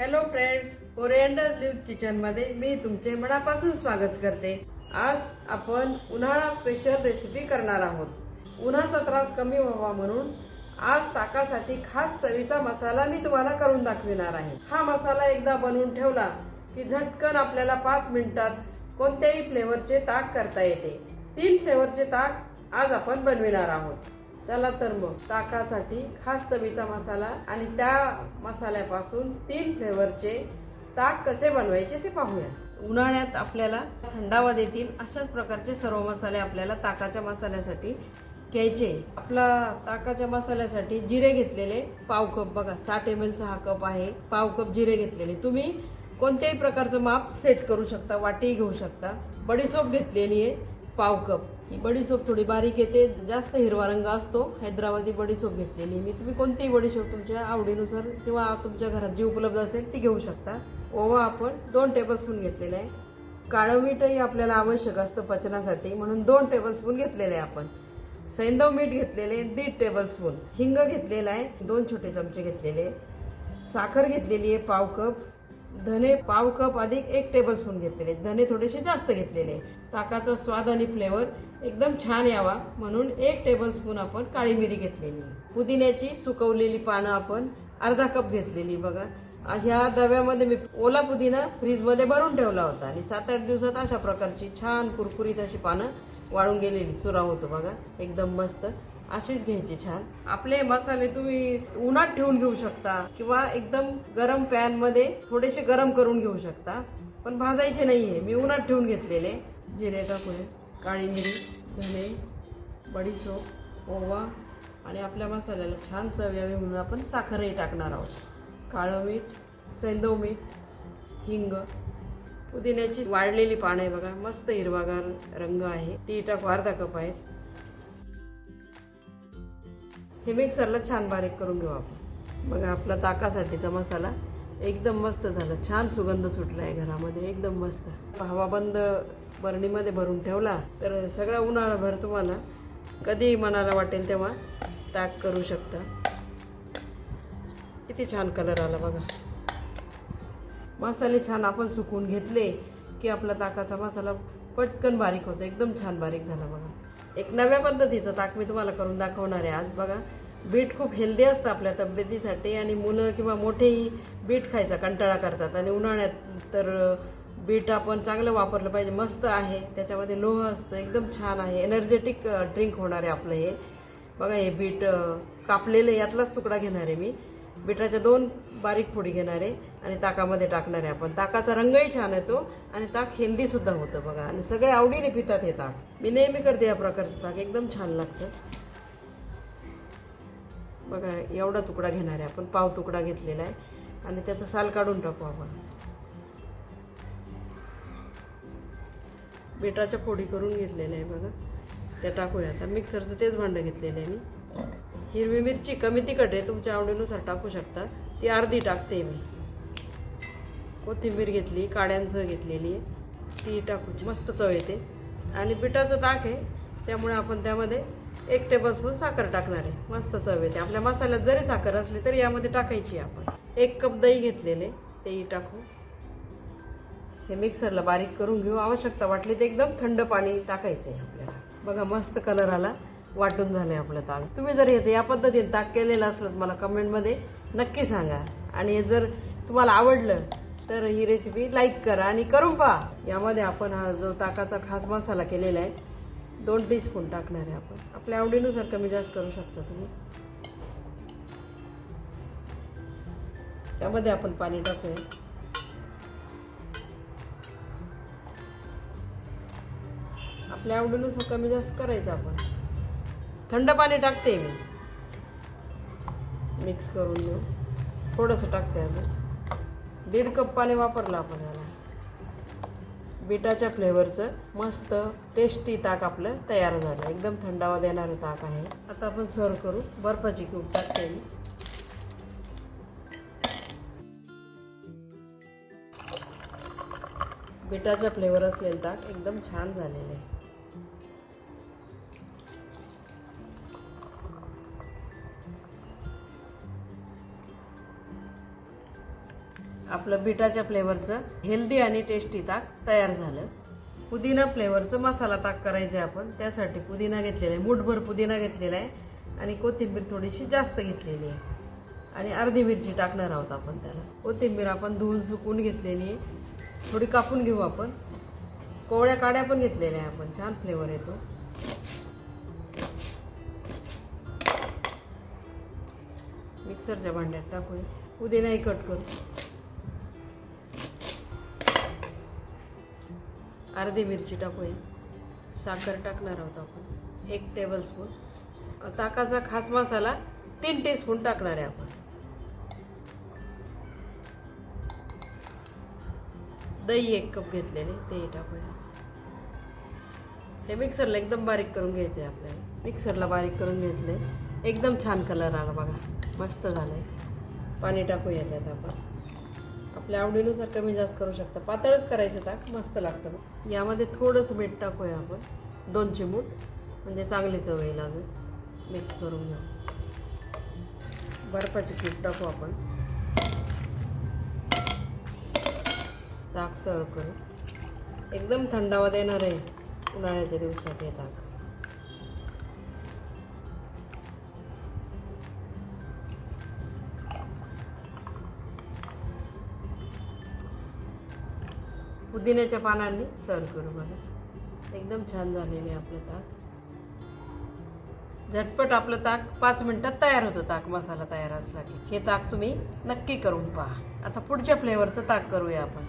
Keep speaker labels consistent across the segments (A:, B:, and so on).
A: Hello friends ओरिएंडल leave किचनमध्ये मी तुमचे मनापासून स्वागत करते. आज आपण उन्हाळा स्पेशल रेसिपी करणार आहोत. उन्हाचा त्रास कमी व्हावा म्हणून आज ताकासाठी खास चवीचा मसाला मी तुम्हाला करून दाखविणार आहे. हा मसाला एकदा बनवून ठेवला की झटकन आपल्याला पाच मिनिटात कोणत्याही फ्लेवरचे ताक करता येते. तीन फ्लेवरचे ताक आज आपण बनविणार आहोत. चला तर मग ताकासाठी खास चवीचा मसाला आणि त्या मसाल्यापासून तीन फ्लेवरचे ताक कसे बनवायचे ते पाहूया. उन्हाळ्यात आपल्याला थंडावा देतील अशाच प्रकारचे सर्व मसाले आपल्याला ताकाच्या मसाल्यासाठी घ्यायचे. आपला ताकाच्या मसाल्यासाठी जिरे घेतलेले पाव कप. बघा साठ एम एलचा हा कप आहे. पाव कप जिरे घेतलेले. तुम्ही कोणत्याही प्रकारचं माप सेट करू शकता वाटी घेऊ शकता. बडीसोप घेतलेली आहे. पाव कप. ही बडीसोप थोडी बारीक येते जास्त हिरवा रंग असतो. हैदराबादी बडीसोप घेतलेली मी. तुम्ही कोणतीही बडीसोप तुमच्या आवडीनुसार किंवा तुमच्या घरात जी उपलब्ध असेल ती घेऊ शकता. ओवा आपण दोन टेबलस्पून घेतलेलं आहे. काळं मीठही आपल्याला आवश्यक असतं पचनासाठी म्हणून दोन टेबलस्पून घेतलेले आहे आपण. सैंदव मीठ घेतलेले दीड टेबलस्पून हिंग घेतलेला आहे दोन छोटे चमचे घेतलेले साखर घेतलेली आहे पाव कप. धने पाव कप अधिक एक टेबलस्पून घेतलेले धने थोडेसे जास्त घेतलेले ताकाचा स्वाद आणि फ्लेवर एकदम छान यावा म्हणून एक टेबलस्पून आपण काळी मिरी घेतलेली. पुदिन्याची सुकवलेली पानं आपण अर्धा कप घेतलेली बघा. ह्या डव्यामध्ये मी ओला पुदिना फ्रीजमध्ये भरून ठेवला होता. आणि सात आठ दिवसात अशा प्रकारची छान कुरकुरीत अशी पानं वाळून गेलेली. चुरा होतो बघा. एकदम मस्त. अशीच घ्यायची छान. आपले मसाले तुम्ही उन्हात ठेवून घेऊ शकता किंवा एकदम गरम पॅनमध्ये थोडेसे गरम करून घेऊ शकता. पण भाजायचे नाहीये. मी उन्हात ठेवून घेतलेले. जिरे टाकूया काळी मिरी धने बडीशोप ओवा आणि आपल्या मसाल्याला छान चव यावी म्हणून आपण साखरही टाकणार आहोत. काळं मीठ सेंदो मीठ हिंग पुदिन्याची वाढलेली पानं आहे बघा मस्त हिरवागार रंग आहे. ती टाक अर्धा कप आहे. हे मिक्सरला छान बारीक करून घेऊ आपण. बघा आपला ताकासाठीचा मसाला एकदम मस्त झालं. छान सुगंध सुटला आहे घरामध्ये एकदम मस्त. हवाबंद बरणीमध्ये भरून ठेवला तर सगळा उन्हाळाभर तुम्हाला कधीही मनाला वाटेल तेव्हा ताक करू शकता. किती छान कलर आला बघा. मसाले छान आपण सुकवून घेतले की आपला ताकाचा मसाला पटकन बारीक होतो. एकदम छान बारीक झाला बघा. एक नव्या पद्धतीचं ताक मी तुम्हाला करून दाखवणार आहे आज बघा. बीट खूप हेल्दी असतं आपल्या तब्येतीसाठी आणि मुलं किंवा मोठेही बीट खायचा कंटाळा करतात. आणि उन्हाळ्यात तर बीट आपण चांगलं वापरलं पाहिजे. मस्त आहे. त्याच्यामध्ये लोह असतं. एकदम छान आहे. एनर्जेटिक ड्रिंक होणार आहे आपलं हे. बघा हे बीट कापलेलं यातलाच तुकडा घेणार आहे मी. बीटाच्या दोन बारीक फोडी घेणार आहे आणि ताकामध्ये टाकणार आहे आपण. ताकाचा रंगही छान येतो आणि ताक हेल्दीसुद्धा होतं बघा. आणि सगळे आवडीने पितात हे ताक. मी नेहमी करते या प्रकारचं ताक. एकदम छान लागतं. बघा एवढा तुकडा घेणार आहे आपण पाव तुकडा घेतलेला आहे. आणि त्याचं साल काढून टाकू आपण. बेटाच्या फोडी करून घेतलेल्या आहे बघा. त्या टाकूया. आता मिक्सरचं तेच भांडं घेतलेलं आहे मी. हिरवी मिरची कमी तिखट आहे तुमच्या आवडीनुसार टाकू शकता. ती अर्धी टाकते मी. कोथिंबीर घेतली काड्यांचं घेतलेली आहे. ती टाकूची मस्त चव येते. आणि पिठाचं ताक आहे त्यामुळे आपण त्यामध्ये एक टेबलस्पून साखर टाकणार आहे. मस्त चव येते. आपल्या मसाल्यात जरी साखर असली तरी यामध्ये टाकायची आपण. एक कप दही घेतलेले तेही टाकू. हे मिक्सरला बारीक करून घेऊ. आवश्यकता वाटली तर एकदम थंड पाणी टाकायचं आहे आपल्याला. बघा मस्त कलर आला. वाटून झालं आहे आपलं ताक. तुम्ही जर येते या पद्धतीने ताक केलेलं असलं तर मला कमेंटमध्ये नक्की सांगा. आणि हे जर तुम्हाला आवडलं तर ही रेसिपी लाईक करा आणि करून पहा. यामध्ये आपण हा जो ताकाचा खास मसाला केलेला आहे दोन टीस्पून टाकणार आहे आपण? आपल्या आवडीनुसार कमी जास्त करू शकता तुम्ही. त्यामध्ये आपण पाणी टाकूया. आपल्या आवडीनुसार कमी जास्त करायचं आपण. थंड पाणी टाकते मी. मिक्स करून घेऊ. थोडंसं टाकते आम्ही दीड कप पाणी वापरलं आपण याला. बिटाच्या फ्लेवरचं मस्त टेस्टी ताक आपलं तयार झालं. एकदम थंडावा देणारं ताक आहे. आता आपण सर्व करू बर्फाची क्यूब टाकते मी. बिटाचा फ्लेवर असलेलं ताक एकदम छान झालेलं आहे. आपलं बिटाच्या फ्लेवरचं हेल्दी आणि टेस्टी ताक तयार झालं. पुदिना फ्लेवरचं मसाला ताक करायचं आहे आपण. त्यासाठी पुदिना घेतलेला आहे. मूठभर पुदिना घेतलेला आहे. आणि कोथिंबीर थोडीशी जास्त घेतलेली आहे. आणि अर्धी मिरची टाकणार आहोत आपण त्याला. कोथिंबीर आपण धुवून सुकून घेतलेली आहे. थोडी कापून घेऊ आपण. कोवळ्या काड्या पण घेतलेल्या आहे आपण. छान फ्लेवर येतो. मिक्सरच्या भांड्यात टाकूया. पुदिनाही कट करू. अर्धी मिरची टाकूया साखर टाकणार आहोत आपण. एक टेबल स्पून ताकाचा खास मसाला तीन टीस्पून टाकणार आहे आपण. दही एक कप घेतलेले तेही टाकूया. हे मिक्सरला एकदम बारीक करून घ्यायचं आहे आपल्याला. मिक्सरला बारीक करून घेतले एकदम छान कलर आला बघा. मस्त झालंय. पाणी टाकूया त्यात आपण. आपल्या आवडीनुसार कमी जास्त करू शकता. पातळच करायचं ताक मस्त लागतं मग. यामध्ये थोडंसं मीठ टाकूया आपण. दोन चिमूट म्हणजे चांगली चव येईल अजून. मिक्स करून घेऊ. बर्फाची पीठ टाकू आपण. ताक सर्व करू. एकदम थंडावा देणार आहे उन्हाळ्याच्या दिवसात हे ताक. पुदिन्याच्या पानांनी सर्व करू बघा. एकदम छान झालेले आपलं ताक. झटपट आपलं ताक पाच मिनटात तयार होतं ताक मसाला तयार असला की. हे ताक तुम्ही नक्की करून पहा. आता पुढच्या फ्लेवरचं ताक करूया आपण.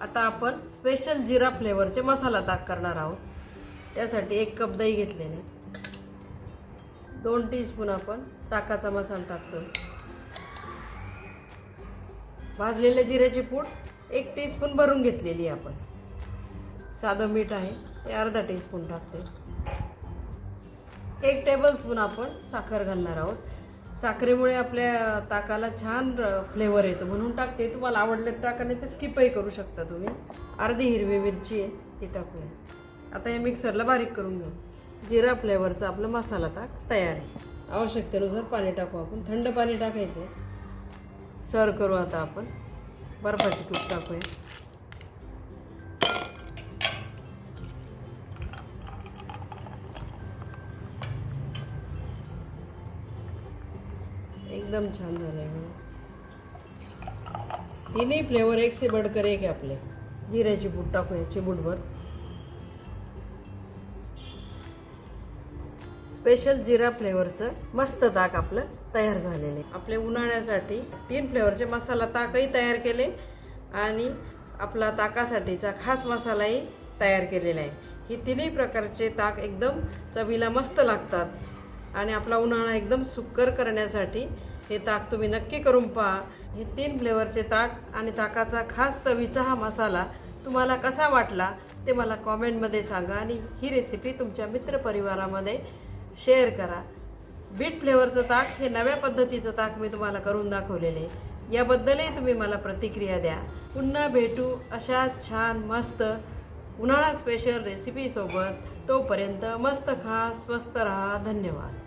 A: आता आपण स्पेशल जिरा फ्लेवरचे मसाला ताक करणार आहोत. त्यासाठी एक कप दही घेतलेले दोन टीस्पून आपण ताकाचा मसाला टाकतो भाजलेल्या जिऱ्याची पूड एक टीस्पून भरून घेतलेली आहे आपण. साधं मीठ आहे ते अर्धा टीस्पून टाकते. एक टेबलस्पून आपण साखर घालणार आहोत. साखरेमुळे आपल्या ताकाला छान फ्लेवर येतो. म्हणून टाकते. तुम्हाला आवडलं टाका नाही ते स्किपही करू शकता तुम्ही. अर्धी हिरवी मिरची आहे ती टाकूया. आता हे मिक्सरला बारीक करून घेऊ. जिरा फ्लेवरचा आपला मसाला ताक तयार आहे. आवश्यकतेनुसार पाणी टाकू आपण. थंड पाणी टाकायचं सर्व करू आता आपण. बर्फाची तूप टाकूया. एकदम छान झालंय तिन्ही फ्लेवर एक से बडकर एक आपले. जिऱ्याची पूड टाकूया चिमूटभर. स्पेशल जिरा फ्लेवरचं मस्त ताक आपलं तयार झालेलं आहे. आपले उन्हाळ्यासाठी तीन फ्लेवरचे मसाला ताकही तयार केले आणि आपला ताकासाठीचा खास मसालाही तयार केलेला आहे. ही तिन्ही प्रकारचे ताक एकदम चवीला मस्त लागतात आणि आपला उन्हाळा एकदम सुकर करण्यासाठी हे ताक तुम्ही नक्की करून पहा. हे तीन फ्लेवरचे ताक आणि ताकाचा खास चवीचा हा मसाला तुम्हाला कसा वाटला ते मला कॉमेंटमध्ये सांगा आणि ही रेसिपी तुमच्या मित्रपरिवारामध्ये शेअर करा. बीट फ्लेवरचं ताक हे नव्या पद्धतीचं ताक मी तुम्हाला करून दाखवलेले. याबद्दलही तुम्ही मला प्रतिक्रिया द्या. पुन्हा भेटू अशा छान मस्त उन्हाळा स्पेशल रेसिपीसोबत तोपर्यंत मस्त खा स्वस्त राहा. धन्यवाद.